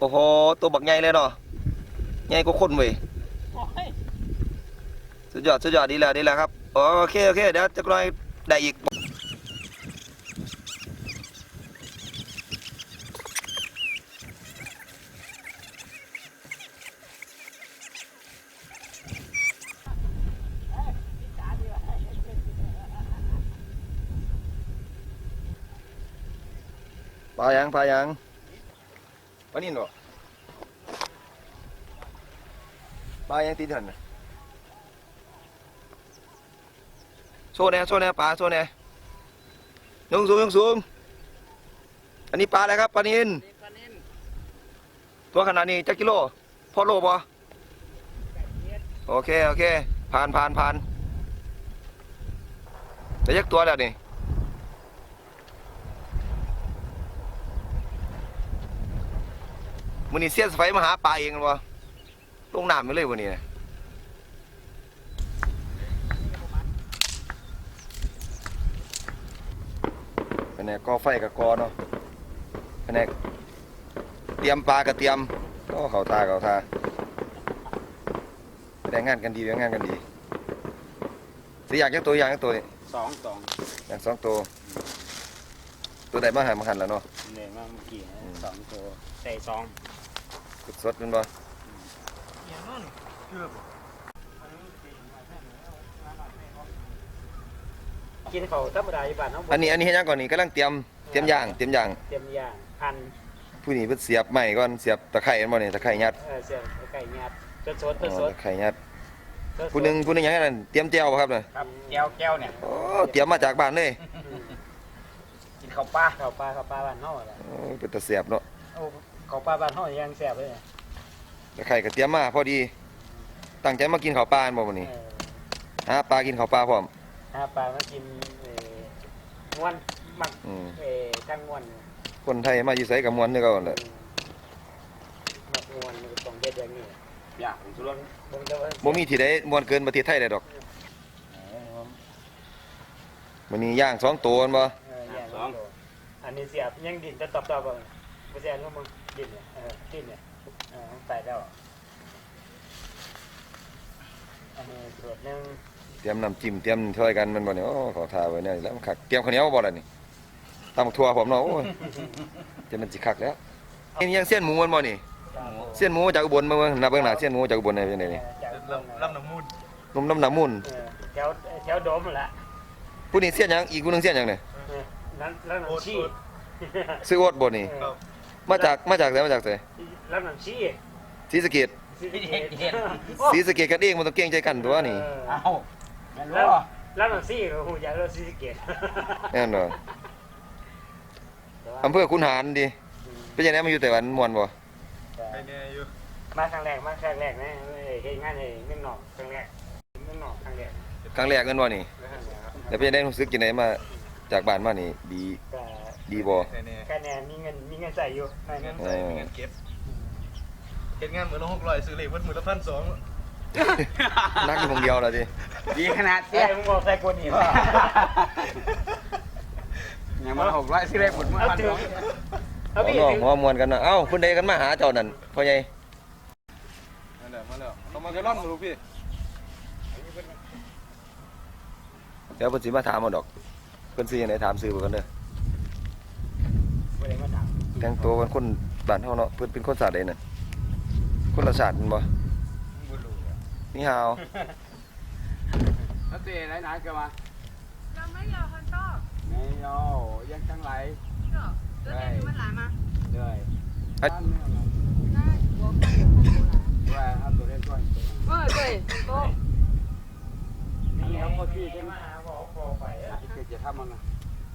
โอ้โหตัวบักใหญ่เลยเนาะใหญ่กว่าคนเว้ยโอ้ยสุดยอดสุดยอดดีแล้วดีแล้วครับโอเคโอเคเดี๋ยวจะกลอยได้อีกปลายังปลายัง ปลานิ่นบ่ปลายังตีนหันน่ะโชว์แน่โชว์แน่ปลาโชว์แน่ยงสูงยงสูงอันนี้ปลาอะไรครับปลานินนี่ปลานิ่นตัวขนาดนี้จักกิโลพอโลบ่ไก่เฮ็ดโอเคโอเคผ่านผ่านผ่านได้ยักตัวแล้วนี่ มื้อนี้เสียนสไฟมาหาปลาเองกันบ่ลงน้ำไปเลยวันนี้นะแผนกก่อไฟกับกอเนาะแผนกเตรียมปลากับเตรียมโอ้เขาตาเขาตาแรงงานกันดีแรงงานกันดีสิอยากจักตัวอยากจักตัวนี่สองสองอยากสองตัว ตัวใดมาหามาหันแล้วเนาะเนี่ยมาเมื่อกี้อืมสองตัวใส่สอง สดๆแมันบ่กินเขาธรรมดาอยู่บ้านเนาะอันนี้อันนี้เฮ็ดหยังก่อนนี่กำลังเตรียมเตรียมย่างเตรียมย่างเตรียมย่างพันผู้นี้เพิ่นเสียบไม้ก่อนเสียบตะไคร้แม่นบ่นี่ตะไคร้ยัดเออเสียงไก่ยัดสดสดอ๋สอดตะไคร้ยัดสดผู้หนึงผู้หนึงหยังนั่นเตรียมแจ่วบ่ครับน่ะครับแก้วแก้วเนี่ยโอ้เตรียมมาจากบ้านเลยกินข้าวปลาข้าวปลาข้าวปลาบ้านเฮาแหละโอ้เป็นตะเสียบเนาะโอ้ ข้าวปลาบ้านเฮายังแซ่บเลยตะไคร้ก็เตรียมมาพอดี ตั้งใจมากินข้าวปลาบ่มื้อนี้เออหาปลากินข้าวปลาพร้อมหาปลามากินเอ่อม้วนมักอืมเอ่อตั้งม้วนคนไทยมาอยู่ไสก็ม่วนคือเก่านั่นแหละมักม้วนมันต้องเด็ดอย่างนี้อยากสุรนบ่จะว่าบ่มีที่ใดมวนเกินประเทศไทยได้ดอกมื้อนี้ย่างสองตัวแม่นบ่เออย่างสองอันนี้เสียบยังดินจะตอบตอบบ่บ่เสียรู้มึง ดินเนี่ยเออดินเนี่ยเออมันไปแล้วอันนี้ตรวจหนึงเตรียมน้ำจิ้มเตรียมช่วยกันแมันบ่เนี่ยโอ้ขอทาไว้เนี่ยแล้วมันคักเตรียมข้าวเหนียวบ่ล่ะนี่ตำบักทั่วผมเนาะโอ้ยจะมันสิคักแล้วนี่ยังเส้นหมูมันบ่นี่เส้นหมูจากอุบลมาเบิ่งหน้าเบิ่งหน้าเส้นหมูจากอุบลได้เป็นไดนี่ลำน้ำมูลนุ่มน้ำหน้ำมูลแถวแถวโดมนั่นแหละผู้นี้เส้นหยังอีกผู้หนึงเส้นหยังเนี่ยเออนั้นแล้วน้ำชี้ซื้อโอ๊ตบ่นี่ เออ มาจากมาจากไสมาจากไสแล้วน้ำชี้ศรีสะเกษศรีสะเกษศรีสะเกษกันเองมันต้องเกรงใจกันตัวนี่เออเอาแม่นแล้วบ่แล้วน้ำชี้ก็หูอยากเราศรีสะเกษแน่นอนแต่ว่าอำเภอคุนหารดิเป็นจังไดมาอยู่ไต้หวันม่วนบ่มาครั้งแรกมาครั้งแรกนะเอ้ยเฮ็ดงานให้เมืองนอกครั้งแรกเมืองนอกครั้งแรกครั้งแรกเงินบ่นี่นะครับแล้วเป็นจังไดรู้สึกจังไดมาจากบ้านมานี่ดีก็ ดีบ่คะแนนมีเงินมีเงินใส่อยู่ให้เงินเอใส่อเงินเก็บเก็บงานมือละหกร้อยซื้อเหล็กวัดมือละพันสองนักอยู่คนเดียวล่ะสิดีขนาดเอ้เตี้ยยมึงบอกใส่กวนนี่วะยังมาหกร้อยสิเลยหมดเมื่อเอาวันถึงสองเอาเอาพี่น้องถึงหัวมวนกันนะเอ้าเพิ่นใดกันมาหาเจ้านั่นพ่อใหญ่มาแล้วมาแล้วเขามาแค่ร่อนมาลูกพี่เดี๋ยวเพิ่นสิมาถามเอาดอกเพิ่นสิจังไดถามซื้อเพิ่นกันเด้อบ่ได้มาถาม แต่งตัวเป็นคนบ้านเฮาเนาะเพิ่นเป็นคนศาสตร์ใดนั่นคนละศาสตร์แม่นบ่บ่นี่ฮาว แล้วเตะไหนๆกันมาเราไม่ยอมคันโต้ไม่ยอายังจังไหลหรอกแล้วแดูมันหลายมาเลยอัด บ้านแม่เราได้วข้างหัวลายตัวเล็กก่อนเออเต้ยโตนี่เขาก็ที่ใช่ไหมจะจะทำมัน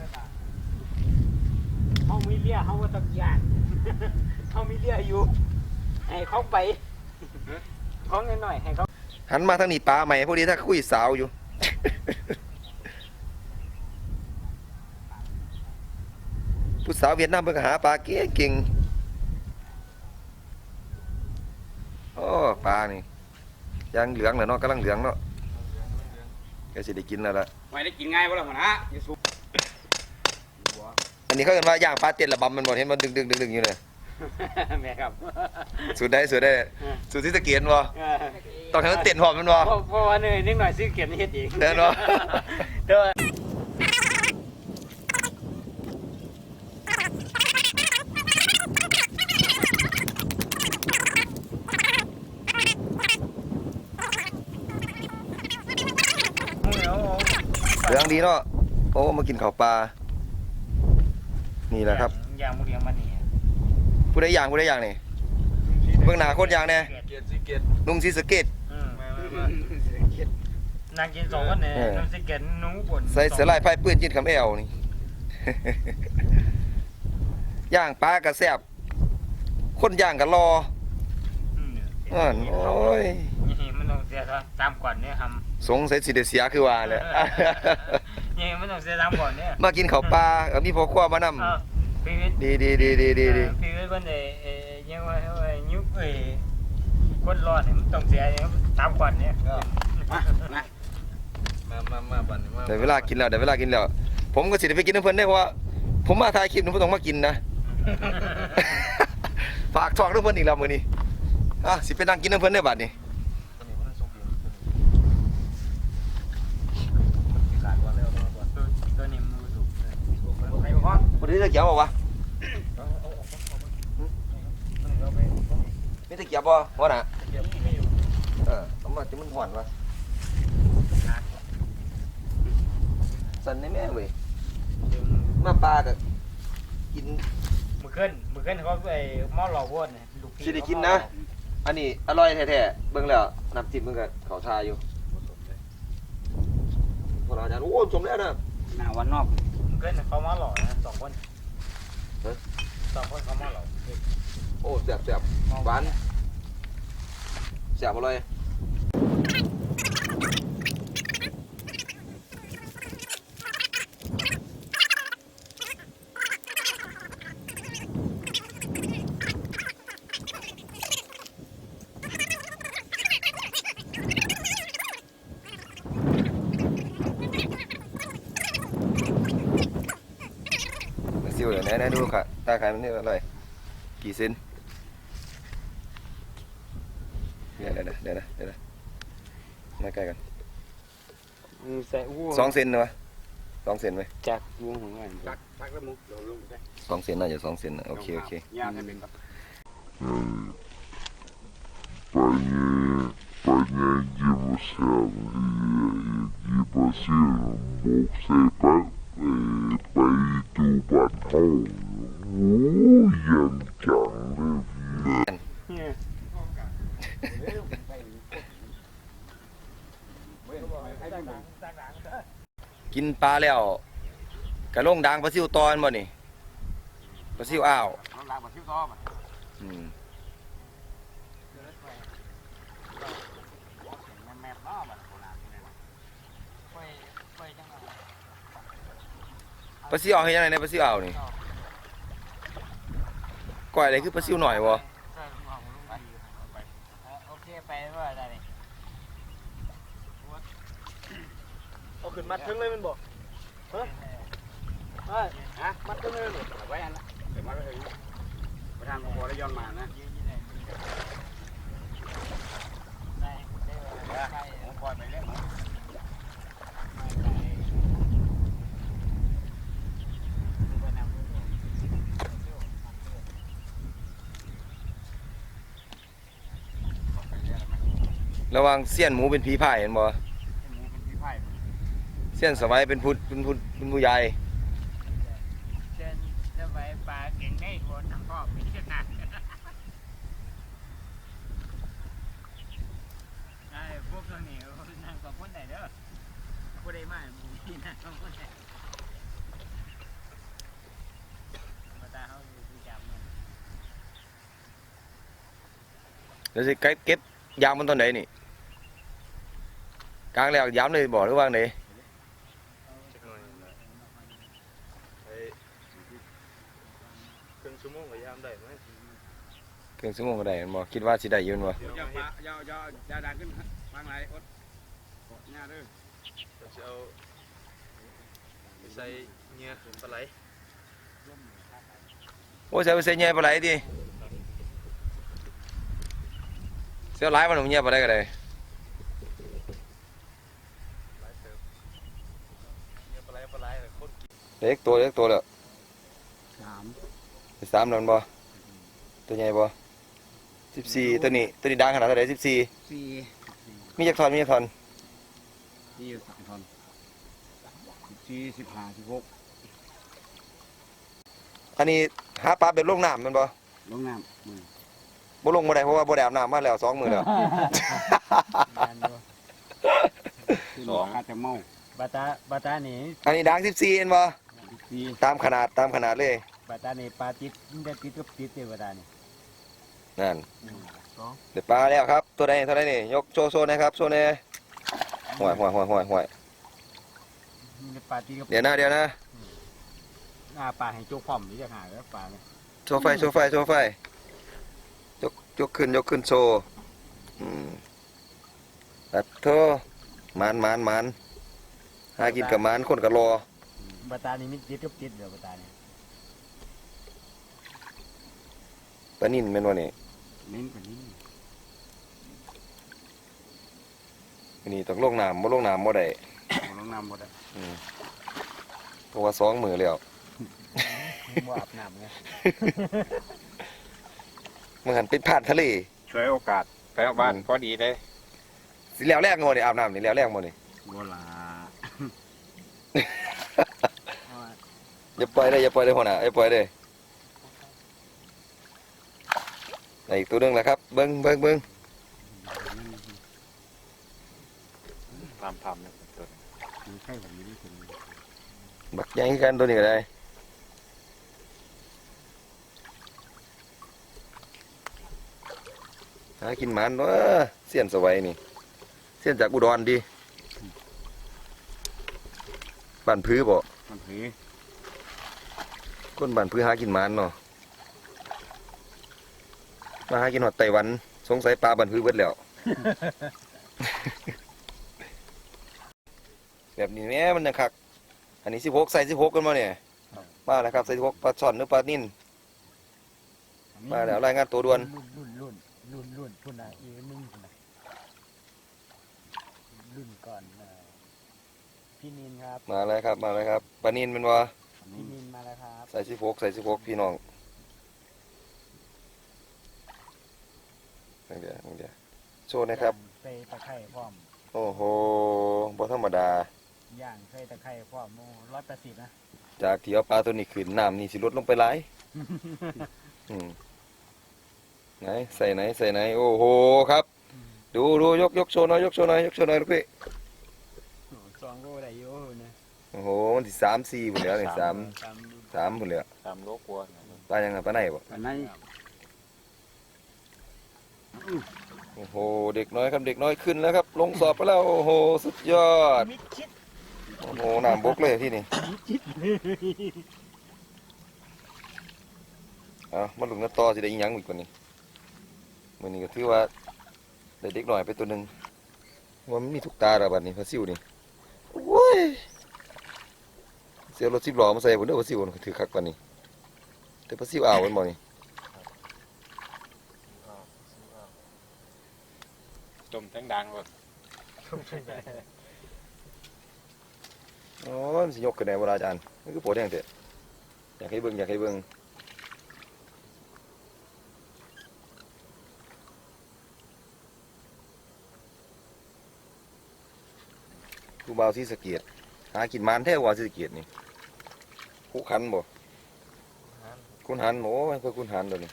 เสร็จเลยอเขามีเลี้ยเขาก็ต้องย่านเขามีเลี้ยอยู่ ให้เขาไปเขาหน่อยๆให้เขาหันมาทางนี้ปลาใหม่พวกนี้ถ้าคุยสาวอยู่ผู้สาวเวียดนามเพิ่งหาปลาเก่งเก่งโอ้ปลานี่ยังเหลืองเลยเนาะกำลังเหลืองเนาะก็สิได้กินแล้วล่ะไม่ได้กินง่ายบ่ล่ะหัวหน้า อยู่สุกอันนี้เขาเรียกว่าย่างปลาเต็ดระบำมันบ่เห็นมันดึงดึงดึงดึงอยู่เลยแม่ครับสูดได้สูดได้สูดที่ตะเกียนบ่เออต้องให้มันเต้นหอมมันบ่เพราะเพราะว่าเนยนิดหน่อยซื้อเก็บเฮ็ดเองแน่นอนเด้อเหลืองดีเนาะโอ้มากินข้าวปลา นี่แหละครับยางมุเรียงมันนี่ผู้ใดย่างผู้ใดย่างนี่เบื้องหน้าคนย่างแน่เกียรติสิเกียรตินุ่งสีสะเกต อืมมามามานางกินสองคนเนี่ยเออ น้ำสิเก็ตหนูบนใส่เสื้อลายไพ่ปืนยินคำแอวนี่ ย่างปลากระแซบคนย่างกะรออืมอ่อนโอ้ย นี่มันต้องเสียตามก่อนเนี่ยทสงสัยสิได้เสียคือว่าแหละำนี่มันต้องเสียตามก่อนเนี่ยมากินข้าวปลาก็มีพ่อครัวมานำเออพีวิทย์ดีดีดีดีดีดีพีวิทย์วันเอ่อยังว่าว่ายุคเอ้ยคนรอดเนี่ยมันต้องเสียเนี่ยตามก่อนเนี่ยมานะมามามาบัดนี้มาได้เวลากินแล้วได้เวลากินแล้ว ผมก็สิได้ไปกินน้ำเพิ่นได้เพราะว่าผมมาถ่ายคลิปหนูบ่ต้องมากินนะ ฝากทองน้ำเพิ่นอีกแล้วมื้อนี้อะสิไปนั่งกินน้ำเพิ่นได้บัดนี้ ตัวนี้มันสุกอยู่ตัวนี้มันขาดวันแล้วมาก่อน ตัวตัวนี้มันถูก ไปบ่ก่อ นบ่ได้ตะเกียบบ่วะเอาเอาเอาเอาตัวนี้เอาไปมีตะเกียบบ่หัวหน้าเก็บไม่อยู่เออเอามาจะมันหวานวะสั่นได้แม่เว้ยมาปลาก็กินมือขึ้นมือขึ้นเขาไอ้หม้อหล่อวนเนี่ยลูกพี่สิได้กินนะ อันนี้อร่อยแท้ๆเบิ่งแล้วน้ำจิ้มมันก็เข้าทาอยู่พวกเราอาจารย์โอ้จมแล้วนะหน้าวันนอก มือขึ้นเขาหม้อหล่อนะสองคนเฮ้ยสองคนเขาหม้อหล่อโอ้แซ่บแซ่บหวานแซ่บอร่อยมาซิวเดี๋ยวไห นไหนดูค่ะตาขายมันนี่อร่อยกี่เซนเดี๋ยวเดี๋ยวเดี๋ยวนะเดี๋ยวนะมาใกล้กันใส่วู้สองเซนนะวะสองเซนไหมจากวงของมันตักตักแล้วมุกเดี๋ยวลงไปสองเซนน่าจะสองเซนนะโอเคโอเคย่างให้เป็นแบบ ไปดูบัตรห้องโอ้ยี่จังเลยกินปลาแล้วกระลงดังปลาซิวตอนบ่นี่ปลาซิวอ้าวลงดังปลาซิวตอนอืม ปลาซิวเอาให้ยังไงเนี่ยปลาซิวอ้าวนี่ก้อยอะไรคือปลาซิวหน่อยวะใช่ลุงของลุงไปไปโอเคไปว่าได้เลยเอาขึ้นมัดถึงเลยมันบอกฮะมัดตัวนึงเอาไว้อันละเดี๋ยวมัดไว้ถึงไปทางพอแล้วย้อนมานะ ระวังเสี้ยนหมูเป็นผีพ่ายเห็นบ่หมูเเสี้ยนสบายเป็นพุทธเป็นพุทธเป็นผู้ใหญ่เชินสบายปลาเก่งในหัวทั้งครอบป็นชนะไอ้พวกนั้นนี่นั่งกับคนไหนเด้อผู้ใดมาหมูที่นั่งกับคนไหนมาตาเขาดูจับมันแล้วสิเก็บยางมันตอนไหนนี่ กลางแล้วยามเลยบ่หรือว่าไหนจักหน่อยนะไอ้ครึ่งชั่วโมงก็ยามได้ไหมเครื่องสมองก็ได้ม่นบ่คิดว่าสิได้อยืนบ่เดี๋ยวปลาเดี๋ยวเดี๋ยวจะดันขึ้นวางไหนอดกดหน้าเด้อเราจะเอาไปใส่เงี้ยปลาไหลโอ้ใส่ไปใส่แย่ปลาไหลดิเสียหลายมันบ่แย่ปลาไหลก็ได้ หลายเติบเงี้ยปลาไหลปลาไหลเลยโคตรกิน เล็กตัวเล็กตัวแล้วสามสิสามนั่นบ่ตัวใหญ่บ่14ตัวนี้ตัวนี้ดังขนาดเท่าใด14สี่มีจักทอนมีจักทอนสี่สามทอนสี่สิบห้าสิบหกอันนี้หาปลาแบบลงน้ำแมันบ่ลงน้ำมือบ่ลงบ่ได้เพราะว่าบ่ได้อาบน้ำมาแล้วสองมื้อแล้ว ขึ้นอาจจะเมาบาตาบาตานี่อันนี้ดัง14เห็นบ่ สี่ตามขนาดตามขนาดเลยบาตานี่ปลาติดมันจะติดกับติดเด้บาตานี่นั่นสองเดี๋ยวปลาแล้วครับ ตัวใดตัวใดนี่ยกโชว์โซนนะครับโชว์แน่ห่วยห่วยห่วยห่วยห่วยมันจะปลาติดกับเดี๋ยวนะเดี๋ยวนะหน้าปลาให้โจกพร้อมนี่จะหาแล้วปลาเนี่ยโชว์ไฟโชว์ไฟโชว์ไฟยกยกขึ้นยกขึ้นโชว์อืมตัดโทหมานหมานหมานหากินกับหมานคนกับรอ บาตานี่มันติดกับติดเด้อบาตานี่ปลานิ่นเป็นวันนี้เน้นกว่านี้อันนี้ต้องลงน้ำบ่ลงน้ำบ่ได้ลงน้ำหมดเลยอืมเพราะว่าสองมือแล้วบ่อาบน้ำไงมันหันเป็นผ่านทะเล ช่วยโอกาสไปออกบ้านพอดีเลยสิแล้วแรกงอนี่อาบน้ำนี่แล้วแรกหมดนี่โบลา อย่าปล่อยเลยอย่าปล่อยเลยหัวหน้าอย่าปล่อยเลยได้อีกตัวหนึงแหละครับ เบิ้งเบิ้งเบิ้งทำทำนะตัวนี้ใช่แบบนี้ที่สุดบักใหญ่คือกันตัวนี้ก็ได้หากินหมันเนาะเสียนสวัยนี่ เสียนจากอุดรดีบ้านพื้บ่มันผี คนบ้านพื้หากินมันเนาะมาหากินหอดไต้หวัน สงสัยปลาบ้านพื้เบิดแล้ว แบบนี้แม่มันยังคักอันนี้สิบหกใส่สิบหกกันมาเนี่ยมาแล้วครับใส่สิบหกปลาช่อนหรือปลานิ่นมาแล้วรายงานตัวด่วนรุ่นรุ่นรุ่นรุ่นรุ่นพุ่นน่ะอีกมึงพุ่นนะรุ่นก่อนพี่นินครับ มาแล้วครับ มาแล้วครับปลานิ่นเป็นว่า พี่นินมาแล้วครับ ใส่สิบหกใส่สิบหกพี่น้องเดี๋ยวเดี๋ยวโชว์นะครับใส่ตะไคร้พร้อม โอ้โหบ่ธรรมดา ย่างใส่ตะไคร้พร้อมโอ้ร้อยแปดสิบนะ จากที่เอาปลาตัวนี้ขึ้นน้ำนี่สิลดลงไปหลายอืมไหนใส่ไหนใส่ไหน โอ้โหครับ ดูดูยกยกโชว์หน่อยยกโชว์หน่อยยกโชว์หน่อยลูกพี่โอ้สองก็ได้อยู่นะ โอ้โหมันสิสามสี่หมดแล้วนี่สามตามรุ่นสามหมดแล้วตามโลกวัวปลายังไงปลาไหนบ่อันนั้นโอ้โหเด็กน้อยครับเด็กน้อยขึ้นแล้วครับ ลงสอบไปแล้วโอ้โหสุดยอดมิดชิดโอ้โหน้ำบกเลยที่นี่มิดชิดเลยเอามาลุงกันต่อสิได้อีหยังอีกกว่านี้มื้อนี้ก็ถือว่าได้เด็กน้อยไปตัวหนึงว่ามันมีทุกตาแล้วบัดนี้พระซิวนี่โอ้ยเสียรถสิบล้อมาใส่พุ่นเด้อพระซิวนี่ถือคักกว่านี้แต่พระซิวเอาวมันบ่นี่จมทั้งดังหมดโอ้ยมันสิยกขึ้นได้บ่ล่ะอาจารย์มันคือโปรดแดงเด้อยากให้เบิ่งอยากให้เบิ่งผู้บ่าวศรีสะเกียดหากินมานแท้ว่าศรีสะเกียดนี่ คู่คันบ่คุณหันโอ้ยเพื่อคุณหันเดี๋ยวนี้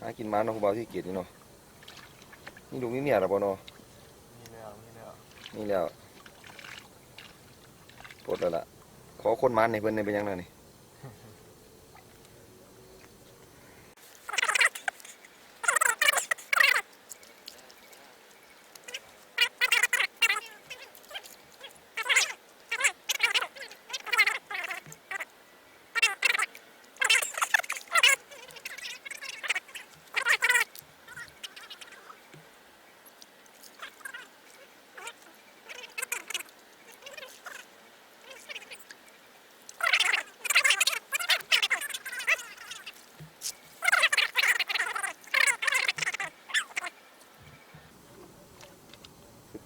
หากินมานเนาะผู้บ่าวศรีสะเกียดนี่เนาะนี่ลูกนี่เมียแล้วบ่เนาะนี่แล้วนี่แล้วนี่แล้วปลดแล้วล่ะขอคนมันในเพิ่นในเป็นยังไงนี่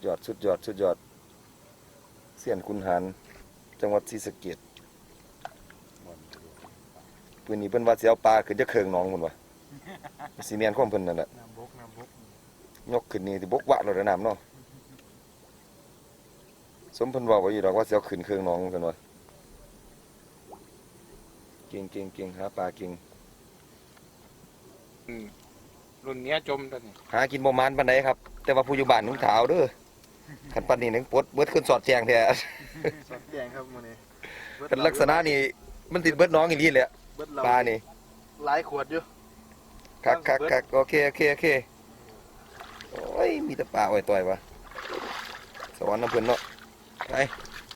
ยอด สุดยอดสุดยอดเสียนคุณหารจังหวัดศรีสะเกษปืนนี้เพิ่นว่าสิเอาปลาขึ้นจะเคืองหน้องพุ่นว่ะสิแม่นความเพิ่นนั่นแหละน้ำบกน้ำบกยกขึ้นนี่สิบกวะเราได้น้ำเนาะสมเพิ่นบอกว่าอยู่ดอกว่าสิเอาขึ้นเครื่องหน้องซั่นว่าเก่งเก่งเก่งหาปลาเก่งรุ่นเนี้ยจมตอนนี้หากินบ่มานปานใดครับ แต่ว่าผู้อยู่บ้านนึงถาวเด้อ คันปานนี้นึงปลดเบิดขึ้นสอดแจงแท้สดแดงครับมื้อนี้เป็นลักษณะนี่มันติดเบิดน้องอีหลีแหละเบิดเราปลานี่หลายขวดอยู่คักคักคักโอเคโอเคโอเคโอ้ยมีแต่ปลาอ้อยต่อยวะสวรรค์น้ำเพิ่นเนาะไป